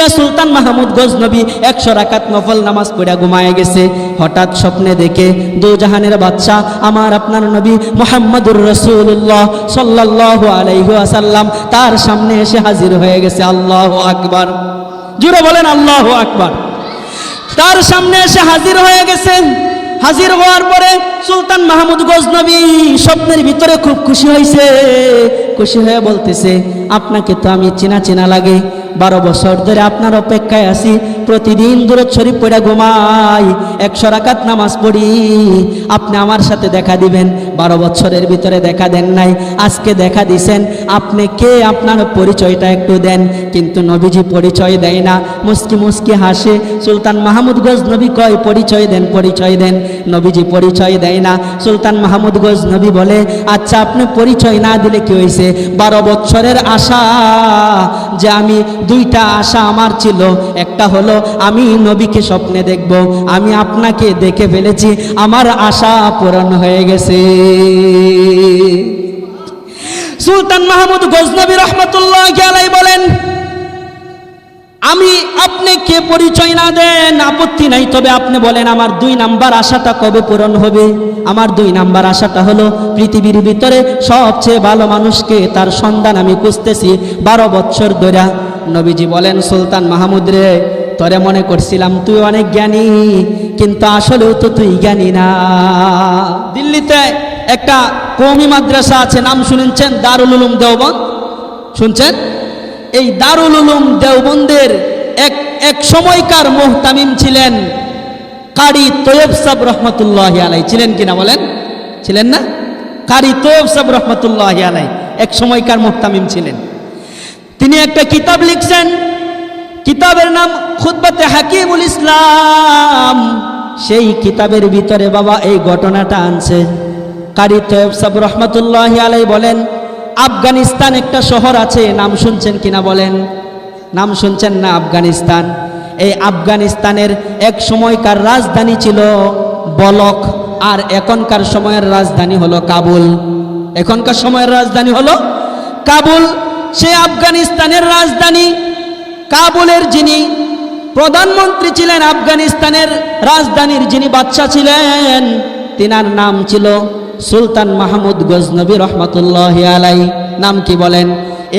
দিয়া সুলতান মাহমুদ গজনবী একশো রাকাত নফল নামাজ পড়া ঘুমায় গেছে। হঠাৎ স্বপ্নে দেখে, দু জাহানের বাচ্চা আমার আপনার নবী মোহাম্মদুর রসুল্লাহ সাল্লাহ আলাইহু আসাল্লাম তার সামনে এসে হাজির হয়ে গেছে। আল্লাহ আকবার। জুড়ে বলেন আল্লাহ আকবার। তার সামনে এসে হাজির হয়ে গেছেন হাজির হওয়ার পরে সুলতান মাহমুদ গজনবী স্বপ্নের ভিতরে খুব খুশি হয়েছে খুশি হয়ে বলতেছে, আপনাকে তো আমি চেনা চেনা লাগে। বারো বছর ধরে আপনার অপেক্ষায় আছি। প্রতিদিন দূরত শরীফ পড়ে ঘুমাই, একশো রাকাত নামাজ পড়ি। আপনি আমার সাথে দেখা দিবেন। বারো বছরের ভিতরে দেখা দেন নাই। আজকে দেখা দিছেন। আপনি কে? আপনার পরিচয়টা একটু দেন। কিন্তু নবীজি পরিচয় দেয় না। মুস্কি মুস্কি হাসে। সুলতান মাহমুদ গজ নবী কয়, পরিচয় দেন পরিচয় দেন। নবীজি পরিচয় দেয় না। সুলতান মাহমুদ গজ নবী বলে আচ্ছা আপনি পরিচয় না দিলে কি হয়েছে বারো বছরের আশা যে আমি দুইটা আশা আমার ছিল। একটা হলো, আমি নবীকে স্বপ্নে দেখব, আমি আপনাকে দেখে ফেলেছি, আমার আশা পূরণ হয়ে গেছে। সুলতান মাহমুদ গজনবী রহমতুল্লাহ আলাই বলেন, আমি আপনি কে পরিচয় না দেন, আপত্তি নাই, তবে আপনি বলেন, আমার দুই নাম্বার আশাটা কবে পূরণ হবে? আমার দুই নাম্বার আশাটা হলো, পৃথিবীর ভিতরে সবচেয়ে ভালো মানুষকে তার সন্ধান আমি খুঁজতেছি বারো বছর ধরে। নবীজি বলেন, সুলতান মাহমুদ রে, তরে মনে করছিলাম তুই অনেক জ্ঞানী, কিন্তু আসলেও তো তুই জ্ঞানী না। দিল্লিতে একটা কৌমি মাদ্রাসা আছে, নাম শুনেছেন? দারুল উলুম দেওবন্দ। শুনছেন? এই দারুল উলুম দেওবন্দের এক এক সময়কার মোহতামিম ছিলেন কারি তৈয়ব সাব রহমতুল্লাহ আলাই ছিলেন কিনা বলেন? ছিলেন না? কারি তৈয়ব সাব রহমতুল্লাহ আলাই এক সময়কার মোহতামিম ছিলেন। তিনি একটা কিতাব লিখছেন। কিতাবের নাম খুদ্বাতে হাকিমুল ইসলাম। সেই কিতাবের ভিতরে বাবা এই ঘটনাটা আনছে। কারি সাব রহমতুল্লাহ আলাই বলেন, আফগানিস্তান একটা শহর আছে, নাম শুনছেন কিনা বলেন? নাম শুনছেন না আফগানিস্তান। এই আফগানিস্তানের এক সময়কার রাজধানী ছিল বলক, আর এখনকার সময়ের রাজধানী হলো কাবুল। এখনকার সময়ের রাজধানী হলো কাবুল। সে আফগানিস্তানের রাজধানী কাবুলের যিনি প্রধানমন্ত্রী ছিলেন আফগানিস্তানের রাজধানীর যিনি বাদশা ছিলেন, তিনার নাম ছিল সুলতান মাহমুদ গজনবী রহমতুল্লাহ আলাই নাম কি বলেন?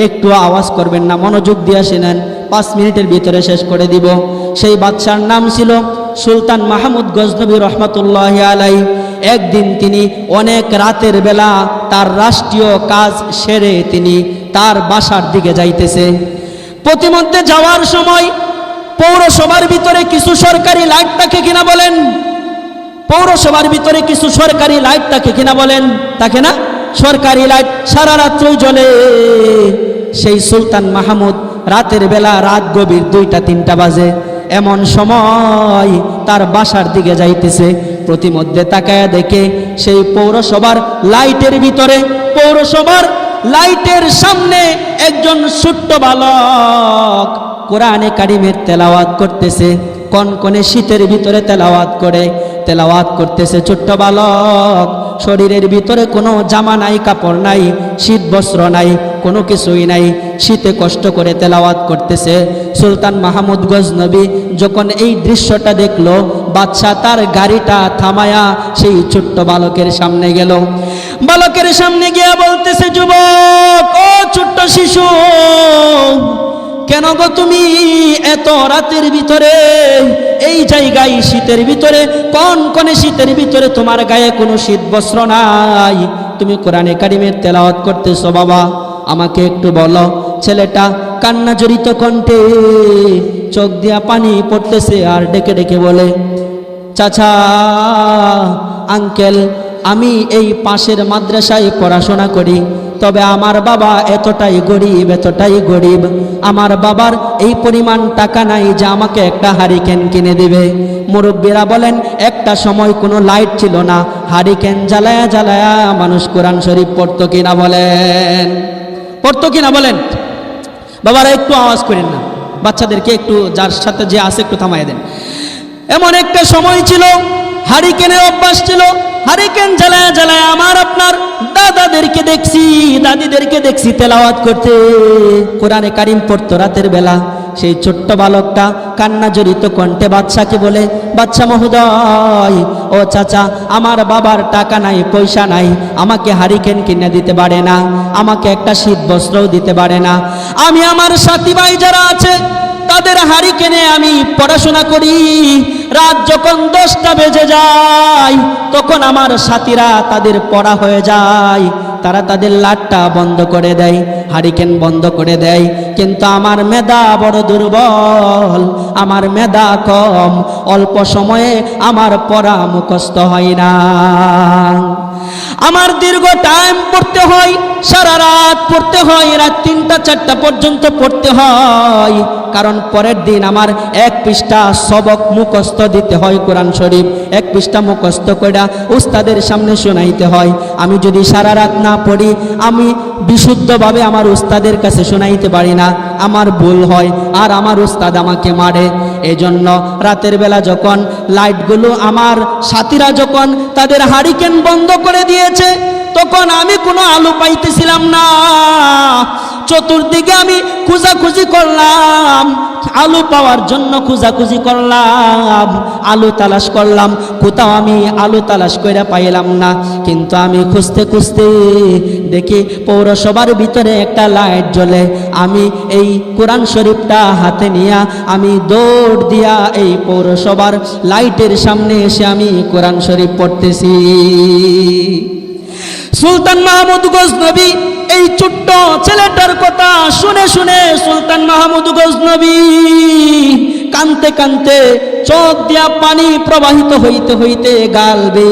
একটু আওয়াজ করবেন না, মনোযোগ দিয়ে শুনেন, পাঁচ মিনিটের ভিতরে শেষ করে দিব। সেই বাদশার নাম ছিল সুলতান মাহমুদ গজনবী রহমতুল্লাহ আলাই একদিন তিনি অনেক রাতের বেলা তার রাষ্ট্রীয় কাজ সেরে তিনি তার বাসার দিকে যাইতেছে। প্রতিমধ্যে যাওয়ার সময় পৌরসভার ভিতরে কিছু সরকারি লাইট থাকে কিনা বলেন? পৌরসভার ভিতরে কিছু সরকারি লাইট থাকে কিনা বলেন? তাকে না? সরকারি লাইট সারা রাত্রই জ্বলে। সেই সুলতান মাহমুদ রাতের বেলা রাত গভীর দুইটা, তিনটা বাজে। এমন সময় তার বাসার দিকে যাইতেছে। প্রতিমধ্যে তাকায়া দেখে সেই পৌরসভার লাইটের ভিতরে পৌরসভার লাইটের সামনে একজন ছোট্ট বালক কোরআনে কারিমের তেলাওয়াত করতেছে, কনকনে শীতের ভিতরে তেলাওয়াত করে, তেলাওয়াত করতেছে ছোট্ট বালক। শরীরের ভিতরে কোনো জামা নাই, কাপড় নাই, শীত বস্ত্র নাই, কোনো কিছুই নাই, শীতে কষ্ট করে তেলাওয়াত করতেছে। সুলতান মাহমুদ গজনবী যখন এই দৃশ্যটা দেখল বাদশা তার গাড়িটা থামায়া সেই ছোট্ট বালকের সামনে গেল। বালকের সামনে গিয়া বলতেছে, যুবক, ও ছোট্ট শিশু, কেন গো তুমি এত রাতের ভিতরে, এই জায়গায় শীতের ভিতরে, কোন কোনে শীতের ভিতরে তোমার গায়ে কোনো শীত বস্ত্র নাই? তুমি কোরআন কারিমের তেলাওয়াত করতেছো, বাবা। আমাকে একটু বলো, ছেলেটা কান্না জড়িত কণ্ঠে চোখ দিয়া পানি পড়তেছে আর ডেকে ডেকে বলে চাচা, আঙ্কেল, আমি এই পাশের মাদ্রাসায় পড়াশোনা করি। তবে আমার বাবা এতটাই গরিব এতটাই গরিব। আমার বাবার এই পরিমাণ টাকা নাই যে আমাকে একটা হারিকেন কিনে দিবে। মুরব্বীরা বলেন, একটা সময় কোনো লাইট ছিল না। হারিকেন জ্বালায়া জ্বালায়া মানুষ কোরআন শরীফ পড়তো কিনা বলেন? পড়তো কিনা বলেন? বাবারা একটু আওয়াজ করেন না। বাচ্চাদেরকে একটু যার সাথে যে আছে একটু থামাই দেন। এমন একটা সময় ছিল, হারিকেনের অভ্যাস ছিল, হারিকেন জ্বালায় জ্বালায় আমার আপনার দাদাদেরকে দেখছি, দাদিদেরকে দেখছি তেলাওয়াত করতে। কোরআনে কারিম পড়তো রাতের বেলা, সেই ছোট্ট বালকটা কান্না জড়িত কণ্ঠে বাচ্চাকে বলে বাচ্চা মহোদয়, ও চাচা, আমার বাবার টাকা নাই, পয়সা নাই, আমাকে হারিকেন কিনে দিতে পারে না, আমাকে একটা শীত বস্ত্রও দিতে পারে না। আমি আমার সাথী ভাই যারা আছে তাদের হাড়ি কেনে আমি পড়াশোনা করি। রাত যখন দশটা বেজে যায়, তখন আমার সাথীরা তাদের পড়া হয়ে যায়। তারা তাদের লাটটা বন্ধ করে দেয়, হারিকেন বন্ধ করে দেয়। কিন্তু আমার মেধা বড় দুর্বল, আমার মেধা কম, অল্প সময়ে আমার পড়া মুখস্থ হয় না। আমার দীর্ঘ টাইম পড়তে হয় সারা রাত পড়তে হয়, রাত তিনটা, চারটা পর্যন্ত পড়তে হয়। কারণ পরের দিন আমার এক পৃষ্ঠা সবক মুখস্থ দিতে হয় কোরআন শরীফ। এক পৃষ্ঠা মুখস্থ কইরা উস্তাদের সামনে শোনাইতে হয়। আমি যদি সারা রাত না পড়ি, আমি বিশুদ্ধভাবে আমার উস্তাদের কাছে শোনাইতে পারি না। আমার ভুল হয় আর আমার উস্তাদ আমাকে মারে। এজন্য রাতের বেলা যখন লাইটগুলো আমার সাথীরা যখন তাদের হারিকেন বন্ধ করে দিয়েছে তখন আমি কোনো আলু পাইতেছিলাম না। চতুর্দিকে আমি খুঁজাখুঁজি করলাম, আলু পাওয়ার জন্য খুঁজাখুঁজি করলাম, আলু তালাশ করলাম, কোথাও আমি আলু তালাশ করে পাইলাম না। কিন্তু আমি খুঁজতে খুঁজতে দেখি পৌরসভার ভিতরে একটা লাইট জ্বলে। আমি এই কোরআন শরীফটা হাতে নিয়ে আমি দৌড় দিয়া এই পৌরসভার লাইটের সামনে এসে আমি কোরআন শরীফ পড়তেছি। সুলতান মাহমুদ গজনবী এই ছোট্ট ছেলেটার কথা শুনে শুনে সুলতান মাহমুদ গজনবী কানতে কানতে চোখ দিয়া পানি প্রবাহিত হইতে হইতে গালবে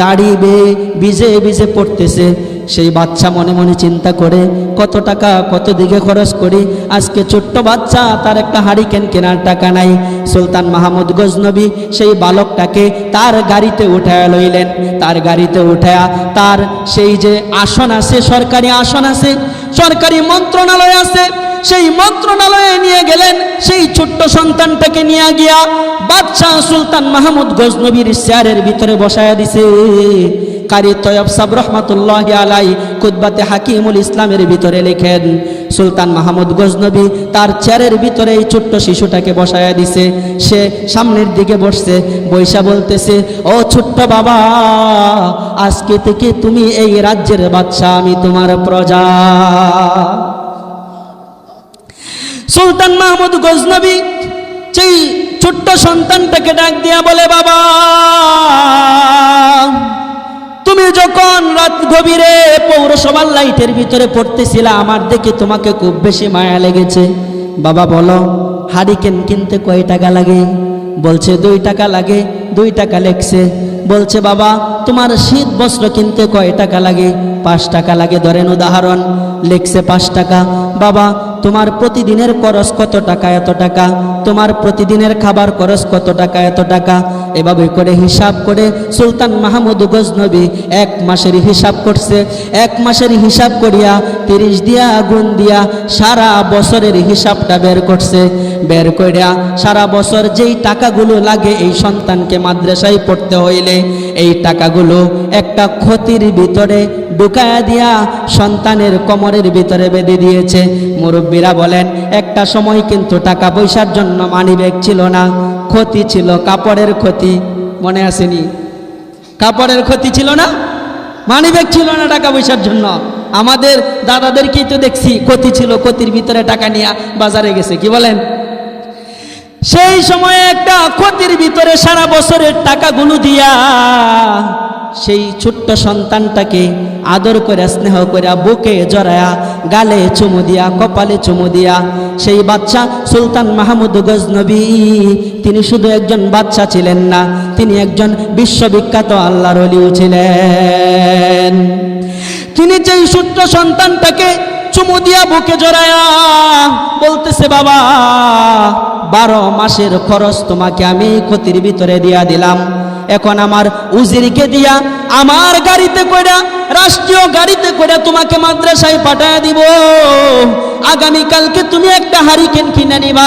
দাঁড়িবে ভিজে ভিজে পড়তেছে। সেই বাচ্চা মনে মনে চিন্তা করে, কত টাকা, কত দিকে খরচ করি, আজকে ছোট্ট বাচ্চা, তার একটা হারিকেন কেনার টাকা নাই। সুলতান মাহমুদ গজনবী সেই বালকটাকে তার গাড়িতে উঠায়া লইলেন। তার গাড়িতে উঠায়া তার সেই যে আসন আছে, সরকারি আসন আছে, সরকারি মন্ত্রণালয় আছে, সেই মন্ত্রণালয়ে নিয়ে গেলেন। সেই ছোট্ট সন্তানটাকে নিয়ে গিয়া বাদশাহ সুলতান মাহমুদ গজনবীর চেয়ারের ভিতরে বসায়া দিছে। কারি তয়ব সাব রহমতুল্লাহ আলাই কুদবাতে হাকিমুল ইসলামের ভিতরে লেখেন, সুলতান মাহমুদ গজনবী তার চেয়ারের ভিতরে এই ছোট্ট শিশুটাকে বসায়া দিছে। সে সামনের দিকে বসছে বৈশা বলতেছে, ও ছোট্ট বাবা, আজকে থেকে তুমি এই রাজ্যের বাচ্চা আমি তোমার প্রজা। সুলতান মাহমুদ গজনবী সেই ছোট্ট সন্তানটাকে ডাক দিয়া বলে, বাবা তুমি যখন রাত গভীরে পৌরসভার লাইটের ভিতরে পড়তেছিলা, আমার দেখে তোমাকে খুব বেশি মায়া লেগেছে। বাবা বলো, হারিকেন কিনতে কয় টাকা লাগে? বলছে, দুই টাকা লাগে, দুই টাকা লেখছে বলছে, বাবা, তোমার শীত বস্ত্র কিনতে কয় টাকা লাগে? পাঁচ টাকা লাগে, ধরেন উদাহরণ লেখছে পাঁচ টাকা। বাবা তোমার প্রতিদিনের খরচ কত টাকা, এত টাকা? তোমার প্রতিদিনের খাবার খরচ কত টাকা, এত টাকা? এভাবে করে হিসাব করে সুলতান মাহমুদ গজনবী এক মাসের হিসাব করছে। এক মাসের হিসাব করিয়া তিরিশ দিয়া গুণ দিয়া সারা বছরের হিসাবটা বের করছে। বের করিয়া সারা বছর যেই টাকাগুলো লাগে এই সন্তানকে মাদ্রাসায় পড়তে হইলে এই টাকাগুলো একটা ক্ষতির ভিতরে ঢুকায়া দিয়া সন্তানের কোমরের ভিতরে বেঁধে দিয়েছে। মুরব্বীরা বলেন, একটা সময় কিন্তু টাকা পয়সার জন্য মানিব্যাগ ছিল না, ক্ষতি ছিল, কাপড়ের ক্ষতি। মনে আসেনি। কাপড়ের ক্ষতি ছিল না মানিব্যাগ ছিল না টাকা পয়সার জন্য। আমাদের দাদাদেরকেই তো দেখছি, ক্ষতি ছিল, ক্ষতির ভিতরে টাকা নিয়ে বাজারে গেছে, কি বলেন? সেই সময়ে একটা ক্ষতির ভিতরে সারা বছরের টাকাগুলো দিয়া সেই ছোট্ট সন্তানটাকে আদর করে, স্নেহ করিয়া বুকে জড়ায়া, গালে চুমু দিয়া, কপালে চুমু দিয়া, সেই বাচ্চা সুলতান মাহমুদ গজনবী তিনি শুধু একজন বাচ্চা ছিলেন না, তিনি একজন বিশ্ববিখ্যাত আল্লাহর অলিও ছিলেন। তিনি যেই সূত্র সন্তানটাকে চুমু দিয়া, বুকে জড়ায়া বলতেছে, বাবা, বারো মাসের খরচ তোমাকে আমি ক্ষতির ভিতরে দিয়া দিলাম। এখন আমার উজিরকে দিয়া আমার গাড়িতে করে রাষ্ট্রীয় গাড়িতে করে তোমাকে মাদ্রাসায় পাঠায় দিব। আগামীকালকে তুমি একটা হারিকেন কিনে নিবা।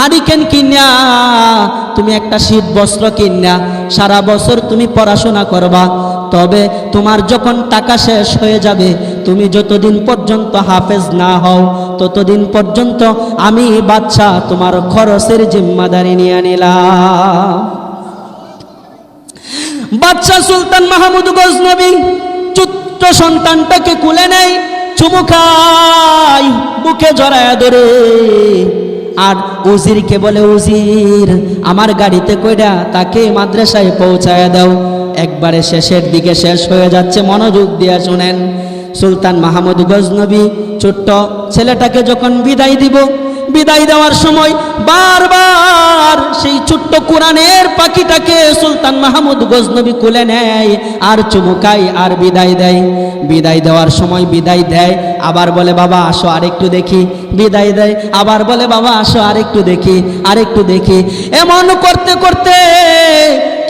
হারিকেন কিনা তুমি একটা শীত বস্ত্র কিনা সারা বছর তুমি পড়াশোনা করবা। তবে তোমার যখন টাকা শেষ হয়ে যাবে, তুমি যতদিন পর্যন্ত হাফেজ না হও, ততদিন পর্যন্ত আমি বাচ্চা তোমার খরচের জিম্মাদারি নিয়ে নিলাম। বাচ্চা সুলতান মাহমুদ গজনবী ছোট্ট সন্তানটাকে কুলে নেয়, চুমু খায়, বুকে জড়ায় ধরে। আর উজিরকে বলে, উজির, আমার গাড়িতে কইরা তাকে মাদ্রাসায় পৌঁছায় দাও। একবারে শেষের দিকে শেষ হয়ে যাচ্ছে মনোযোগ দিয়া শুনেন সুলতান মাহমুদ গজনবী ছোট্ট ছেলেটাকে যখন বিদায় দিব বিদায় দেওয়ার সময় বারবার সেই ছোট্ট কোরআনের পাখিটাকে সুলতান মাহমুদ গজনবী কুলে নেয়, আর চুমুকায়, আর বিদায় দেয়। বিদায় দেওয়ার সময় বিদায় দেয়, আবার বলে, বাবা, আসো আরেকটু দেখি। বিদায় দেয়, আবার বলে, বাবা, আসো আরেকটু দেখি আরেকটু দেখি। এমন করতে করতে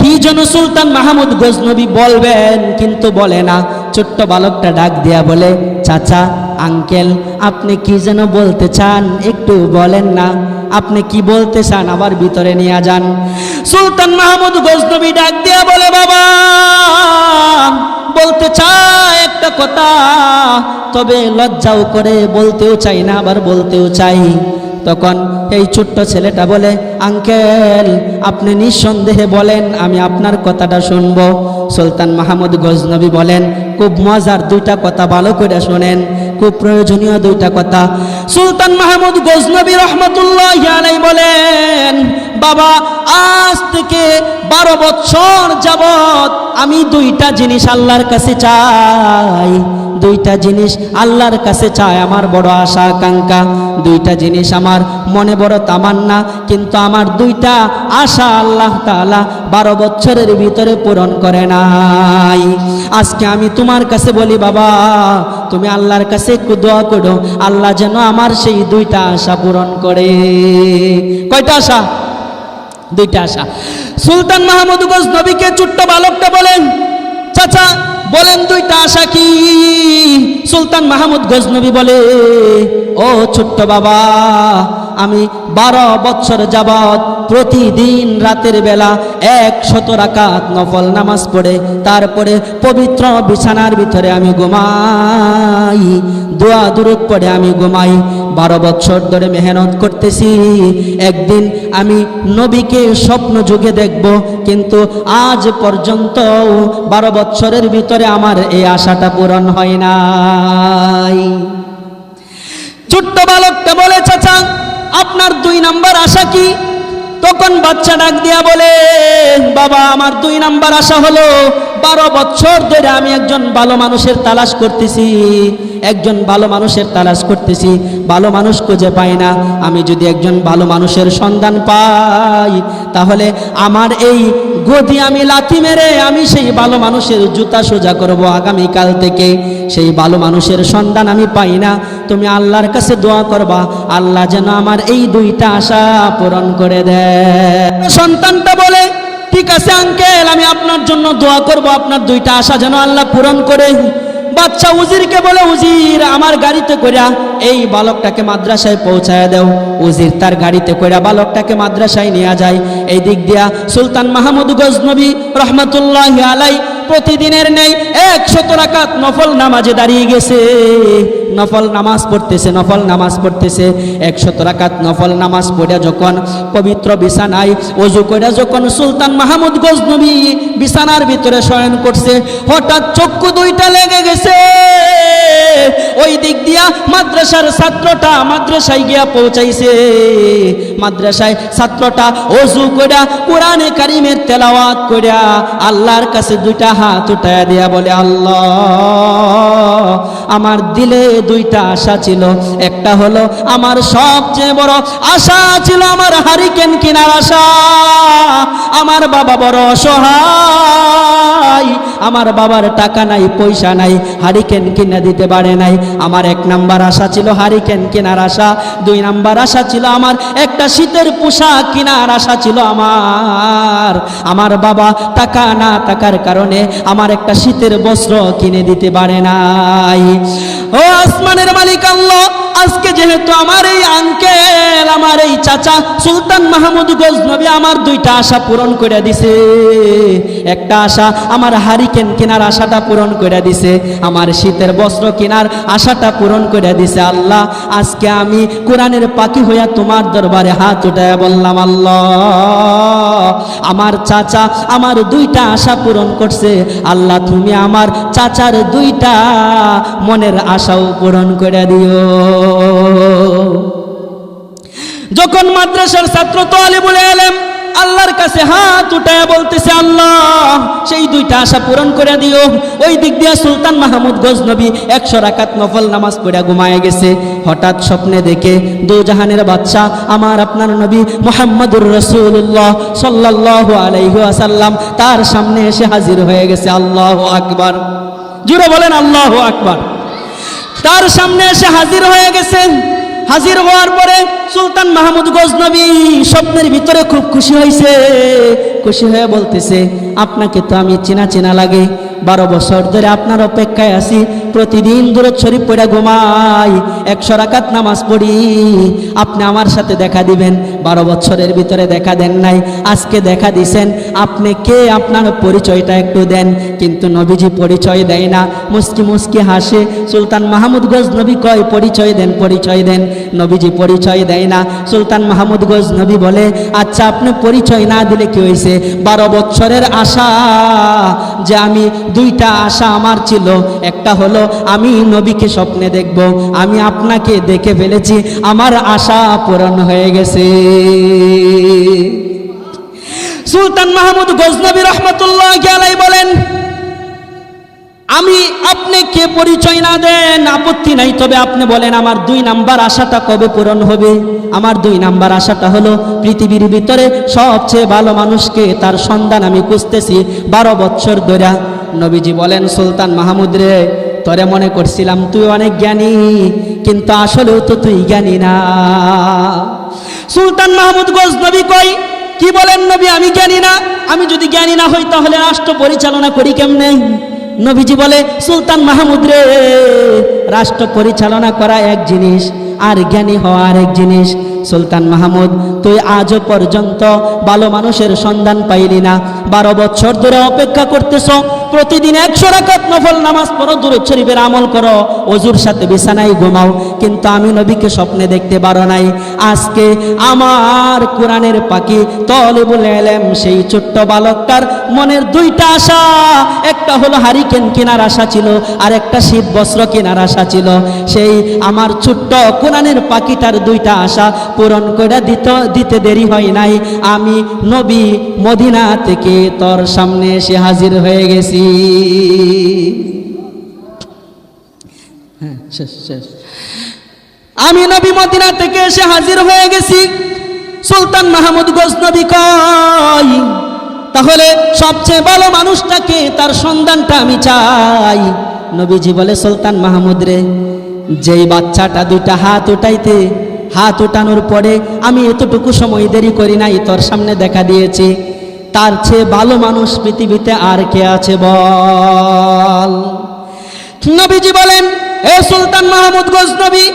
কি যেন সুলতান মাহমুদ গজনবী বলবেন, কিন্তু বলে না। ছোট্ট বালকটা ডাক দিয়া বলে, চাচা, আঙ্কেল, আপনি কি যেন বলতে চান? একটু বলেন না। আপনি কি বলতে চান? আবার ভিতরে নিয়ে যান। সুলতান মাহমুদ গজনবী ডাক দিয়া বলে, বাবা, বলতে চায় একটা কথা। তবে লজ্জাও করে বলতেও চাই না, আবার বলতেও চাই। তখন এই ছোট্ট ছেলেটা বলে, আঙ্কেল, আপনি নিঃসন্দেহে বলেন, আমি আপনার কথাটা শুনব। সুলতান মাহমুদ গজনবী বলেন, খুব মজার দুইটা কথা ভালো করে শোনেন, খুব প্রয়োজনীয় দুইটা কথা। সুলতান মাহমুদ গজনবী রহমতুল্লাহ বলেন, বাবা আজ থেকে বারো বছর যাবত আমি দুইটা জিনিস আল্লাহর কাছে চাই। দুইটা জিনিস আল্লাহর কাছে চাই, আমার বড় আশা, আকাঙ্ক্ষা। দুইটা জিনিস আমার মনে বড় তামান্না, কিন্তু আমার দুইটা আশা আল্লাহ তাআলা বারো বছরের ভিতরে পূরণ করে নাই। আজকে আমি তোমার কাছে বলি, বাবা, তুমি আল্লাহর কাছে একটু দোয়া করো। আল্লাহ যেন আমার সেই দুইটা আশা পূরণ করে। কয়টা আশা? দুইটা আশা। সুলতান মাহমুদ গজ নবীকে ছোট্ট বালকটা বলেন চাচা বলেন দুইটা আশা কি? সুলতান মাহমুদ গজনবী বলে, ও ছোট্ট বাবা, আমি বারো বছর যাবৎ প্রতিদিন রাতের বেলা এক শত রাকাত নফল নামাজ পড়ে, তারপরে পবিত্র বিছানার ভিতরে আমি ঘুমাই, দোয়া দুরুদ পড়ে আমি ঘুমাই। বারো বছর ধরে মেহনত করতেছি। একদিন আমি নবীকে স্বপ্ন যুগে দেখব, কিন্তু আজ পর্যন্ত বারো বছরের ভিতরে আমার এই আশাটা পূরণ হয় নাই। ছোট্ট বালকটা বলে, চাচা, আপনার দুই নাম্বার আশা কি? তখন বাচ্চা ডাক দিয়া বলে, বাবা, আমার দুই নাম্বার আশা হলো, বারো বছর ধরে আমি একজন ভালো মানুষের তালাশ করতেছি, একজন ভালো মানুষের তালাশ করতেছি। ভালো মানুষ খুঁজে পাই না। আমি যদি একজন ভালো মানুষের সন্ধান পাই, তাহলে আমার এই গদি আমি লাথি মেরে আমি সেই ভালো মানুষের জুতা সোজা করব আগামীকাল থেকে। সেই ভালো মানুষের সন্ধান আমি পাই না। তুমি আল্লাহর কাছে দোয়া করবা, আল্লাহ যেন আমার এই দুইটা আশা পূরণ করে দেয়। সন্তানটা বলে, ঠিক আছে আঙ্কেল আমি আপনার জন্য দোয়া করব, আপনার দুইটা আশা যেন আল্লাহ পূরণ করে বাচ্চা উজিরকে বলে, উজির, আমার গাড়িতে কইরা এই বালকটাকে মাদ্রাসায় পৌঁছায় দেও। উজির তার গাড়িতে কইরা বালকটাকে মাদ্রাসায় নিয়ে যায়। এই দিক দিয়া সুলতান মাহমুদ গজনবী রহমতুল্লাহ আলাই প্রতিদিনের নেই একশত রাকাত নফল নামাজে দাঁড়িয়ে গেছে। নফল নামাজ পড়তেছে, নফল নামাজ পড়তেছে। একশত রাকাত নফল নামাজ পড়ে যখন পবিত্র বিছানায় অজু করে যখন সুলতান মাহমুদ গজনবী বিছানার ভিতরে শয়ন করছে, হঠাৎ চক্ষু দুইটা লেগে গেছে। ওই দিক দিয়া মাদ্রাসার ছাত্রটা মাদ্রাসায় গিয়া পৌঁছাইছে। মাদ্রাসায় ছাত্রটা অজু করিয়া কোরআনে কারিমের তেলাওয়াত কইরা আল্লাহর কাছে দুইটা হাত উঠায়া দিয়া বলে, আল্লাহ, আমার দিলে দুইটা আশা ছিল। একটা হলো, আমার সবচেয়ে বড় আশা ছিল আমার হারিকেন কেনার আশা। আমার বাবা বড় অসহায়। আমার বাবার টাকা নাই, পয়সা নাই, হারিকেন কিনে দিতে পারে নাই। আমার এক নাম্বার আশা ছিল হারিকেন কেনার আশা। দুই নাম্বার আশা ছিল আমার একটা শীতের পোশাক কেনার আশা ছিল আমার। আমার বাবা টাকা না থাকার কারণে আমার একটা শীতের বস্ত্র কিনে দিতে পারে নাই। ও আসমানের মালিক আল্লাহ। আজকে যেহেতু আমার এই আঙ্কেল আমার এই চাচা, সুলতান মাহমুদ গজনবী আমার দুইটা আশা পূরণ করে দিছে। একটা আশা, আমার হারিকেন কেনার আশাটা পূরণ করে দিছে, আমার শীতের বস্ত্র কেনার আশাটা পূরণ করে দিছে। আল্লাহ, আজকে আমি কোরআনের পাখি হইয়া তোমার দরবারে হাত উঠায় বললাম, আল্লাহ, আমার চাচা আমার দুইটা আশা পূরণ করছে। আল্লাহ, তুমি আমার চাচার দুইটা মনের আশাও পূরণ করে দিও। যখন মাদ্রাসার ছাত্র তোয়ালে বলে এলেম আল্লাহর কাছে হাত উঠায় বলতেছে, আল্লাহ, সেই দুইটা আশা পূরণ করে দিও। ওই দিক দিয়ে সুলতান মাহমুদ গজনবী একশো রাকাত নফল নামাজ পড়ে ঘুমায় গেছে। হঠাৎ স্বপ্নে দেখে, দু জাহানের বাচ্চা আমার আপনার নবী মোহাম্মদুর রসুল্লাহ সাল্লাহ আলাইহু আসাল্লাম তার সামনে এসে হাজির হয়ে গেছে। আল্লাহ আকবার। জুড়ে বলেন, আল্লাহ আকবার। তার সামনে এসে হাজির হয়ে গেছেন। হাজির হওয়ার পরে সুলতান মাহমুদ গজনবী স্বপ্নের ভিতরে খুব খুশি হয়েছে। খুশি হয়ে বলতেছে, আপনাকে তো আমি চেনা চেনা লাগে। বারো বছর ধরে আপনার অপেক্ষায় আছি। প্রতিদিন দূরত শরীফ পড়ে ঘুমাই, একশো রাকাত নামাজ পড়ি। আপনি আমার সাথে দেখা দিবেন, বারো বছরের ভিতরে দেখা দেন নাই। আজকে দেখা দিছেন, আপনি কে? আপনার পরিচয়টা একটু দেন। কিন্তু নবীজি পরিচয় দেয় না। মুস্কি মুস্কি হাসে, সুলতান মাহমুদ গজ নবী কয়, পরিচয় দেন পরিচয় দেন। নবীজি পরিচয় দেয় না। সুলতান মাহমুদ গজ নবী বলে আচ্ছা আপনি পরিচয় না দিলে কি হয়েছে? বারো বছরের আশা যে আমি দুইটা আশা আমার ছিল, একটা হলো আমি নবীকে স্বপ্নে দেখব। আমি আপনাকে দেখে ফেলেছি। আমার আশা পূরণ হয়ে গেছে। সুলতান মাহমুদ গজনবী রহমতুল্লাহ গেলাই বলেন, আমি আপনি কে পরিচয় না দেন, আপত্তি নাই। তবে আপনি বলেন, আমার দুই নাম্বার আশাটা কবে পূরণ হবে? আমার দুই নাম্বার আশাটা হলো, পৃথিবীর ভিতরে সবচেয়ে ভালো মানুষকে তার সন্ধান আমি খুঁজতেছি বারো বছর ধরে। নবীজি বলেন, সুলতান মাহমুদ রে তরে মনে করছিলাম তুই অনেক জ্ঞানী, কিন্তু আসলেও তো তুই জ্ঞানী না। সুলতান মাহমুদ নবী কই? কি বলেন নবী, আমি জ্ঞানী না? আমি যদি জ্ঞানী না হই তাহলে রাষ্ট্র পরিচালনা করি কেমনে? নবীজি বলে, সুলতান মাহমুদ রে, রাষ্ট্র পরিচালনা করা এক জিনিস আর জ্ঞানী হওয়া আর এক জিনিস। সুলতান মাহমুদ, তুই আজও পর্যন্ত ভালো মানুষের সন্ধান পাইলি না। বারো বছর ধরে অপেক্ষা করতেছ প্রতিদিন একশো রাকাত নফল নামাজ পড়ো দূরত শরীফের আমল করো অজুর সাথে বিছানায় ঘুমাও। কিন্তু আমি নবীকে স্বপ্নে দেখতে পারো নাই। আজকে আমার কোরআনের পাখি তলিবুল এলেম, সেই ছোট্ট বালকটার মনের দুইটা আশা। একটা হলো হারিকেন কেনার আশা ছিল, আর একটা শীত বস্ত্র কেনার আশা ছিল। সেই আমার ছোট্ট কোরআনের পাখিটার দুইটা আশা পূরণ করে দিত, দিতে দেরি হয় নাই। আমি নবী মদিনা থেকে তোর সামনে এসে হাজির হয়ে গেছি। হ্যাঁ আমি নবী মদিনা থেকে এসে হাজির হয়ে গেছি। সুলতান মাহমুদ গজনবী কয়, তাহলে সবচেয়ে ভালো মানুষটাকে, তার সন্ধানটা আমি চাই। নবীজি বলে, সুলতান মাহমুদ রে, যেই বাচ্চাটা দুইটা হাত উঠাইতে, হাত উঠানোর পরে আমি এতটুকু সময় দেরি করি নাই, তোর সামনে দেখা দিয়েছি। তার চেয়ে ভালো মানুষ পৃথিবীতে আর কে আছে বল? নবীজি বলেন, এ সুলতান মাহমুদ গজনবী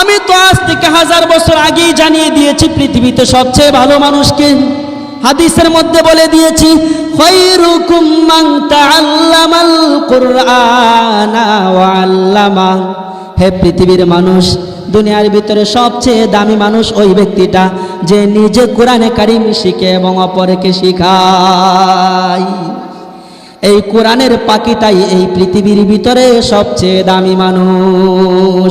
আমি তো আজ থেকে হাজার বছর আগেই জানিয়ে দিয়েছি পৃথিবীতে সবচেয়ে ভালো মানুষকে। হাদিসের মধ্যে বলে দিয়েছি হে পৃথিবীর মানুষ দুনিয়ার ভিতরে সবচেয়ে দামি মানুষ ওই ব্যক্তিটা যে নিজে কোরআনে কারিম শিখে এবং অপরকে শিখায়। এই কোরআনের পাখিটাই এই পৃথিবীর ভিতরে সবচেয়ে দামি মানুষ।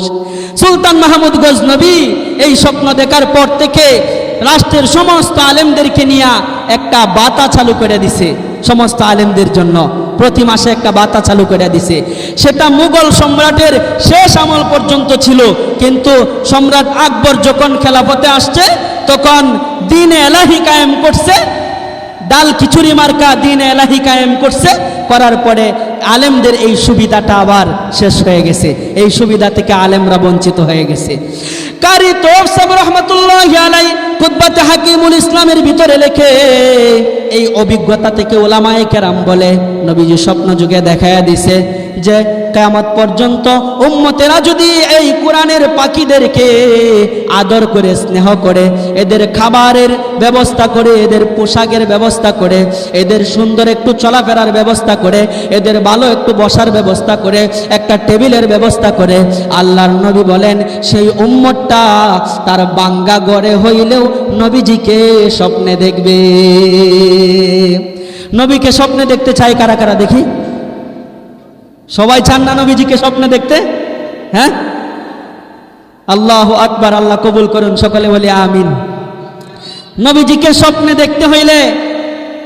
সুলতান মাহমুদ গজনবী এই স্বপ্ন দেখার পর থেকে রাষ্ট্রের সমস্ত আলেমদেরকে নিয়ে একটা বাতা চালু করে দিছে। সমস্ত আলেমদের জন্য। প্রতি মাসে একটা বাতা চালু করে দিছে। সেটা মুঘল সম্রাটের শেষ আমল পর্যন্ত ছিল। কিন্তু সম্রাট আকবর যখন খেলাফতে আসছে, তখন দিন এলাহি কায়েম করছে, ডাল খিচুড়ি মার্কা দিন এলাহি কায়েম করছে। করার পরে আলেমদের এই সুবিধাটা আবার শেষ হয়ে গেছে। এই সুবিধা থেকে আলেমরা বঞ্চিত হয়ে গেছে। কারি তোর রহমতুল্লাহ আলাই হাকিমুল ইসলামের ভিতরে লেখে, এই অভিজ্ঞতা থেকে ওলামায়ে কেরাম বলে, নবীজি স্বপ্ন যুগে দেখা দিছে যে কেয়ামত পর্যন্ত উম্মতেরা যদি এই কোরআনের পাখিদেরকে আদর করে, স্নেহ করে, এদের খাবারের ব্যবস্থা করে, এদের পোশাকের ব্যবস্থা করে, এদের সুন্দর একটু চলাফেরার ব্যবস্থা করে, এদের ভালো একটু বসার ব্যবস্থা করে, একটা টেবিলের ব্যবস্থা করে, আল্লাহর নবী বলেন, সেই উম্মতটা তার বাঙ্গা গড়ে হইলেও নবীজিকে স্বপ্নে দেখবে। নবীকে স্বপ্নে দেখতে চাই কারা কারা দেখি? সবাই চান না নবীজিকে স্বপ্নে দেখতে? হ্যাঁ? আল্লাহ আকবার, আল্লাহ কবুল করুন, সকলে বলি আমিন। নবীজিকে স্বপ্নে দেখতে হইলে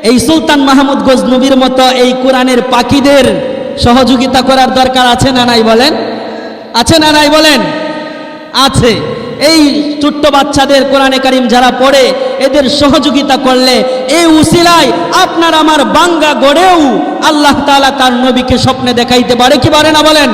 এই সুলতান মাহমুদ গজনবীর মতো এই কোরআনের পাখিদের সহযোগিতা করার দরকার আছে না নাই বলেন? আছে না নাই বলেন? আছে। এই ছোট্ট বাচ্চাদের কোরআনে কারিম যারা পড়ে, এদের সহযোগিতা করলে এই উসিলায় আপনার আমার বাঙ্গা গড়েও আল্লাহ তালা তার নবীকে স্বপ্নে দেখাইতে পারে কি পারে না বলেন?